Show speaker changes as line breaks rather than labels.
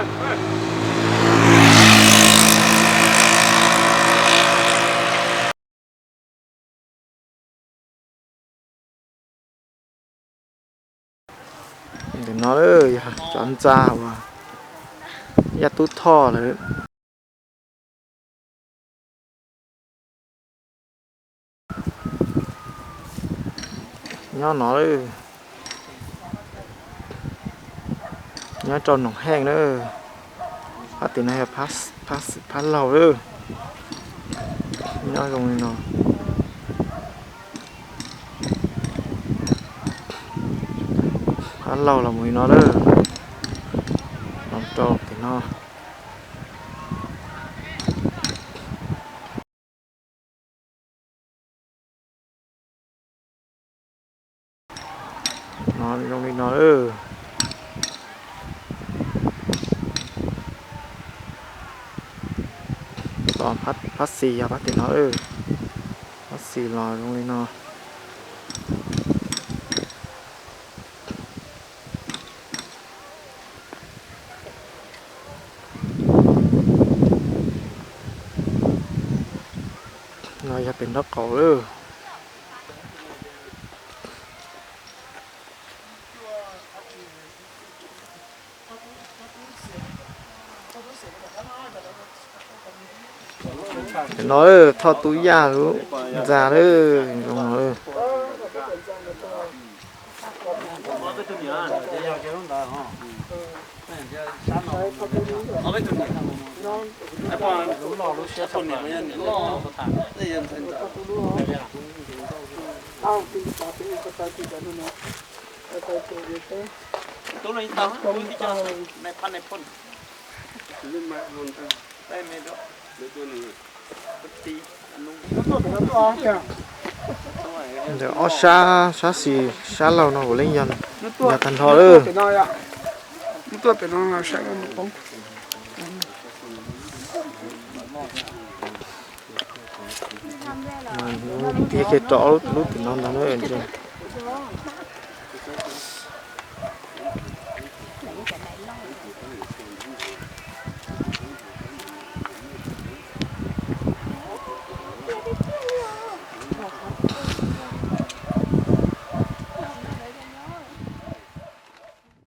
เดี๋ยวน้อเลยจันจ้าว่ะยัดตุ๊ดท่อเลยย้อนน้อเลย นื้อจนหองแห้งเด้อพัดตินะพัสพัสพัสเราเด้อน้อยลงเลยเนาะพัสเราละมุยเนาะเด้อนองจอกติเนาะนอนลงนี่นอนเออ ต่อพัดพัดสี่ยาพัดติดเนาะเออพัดสี่ลอยลงเลยเนาะน่าจะเป็นนักเก่าเลย nói ơ, thọ túi già luôn già đó không
Tôi lấy tao, tôi đi cho pan này phun. Đây mẹ đó. Tí, anh nung.
để ó xa xa xì xa lâu nó của linh nhân nhà thần thọ ơ
tôi phải nói là sẽ có một bóng
tia cái trọ lúc lúc thì nó nó nó ở trên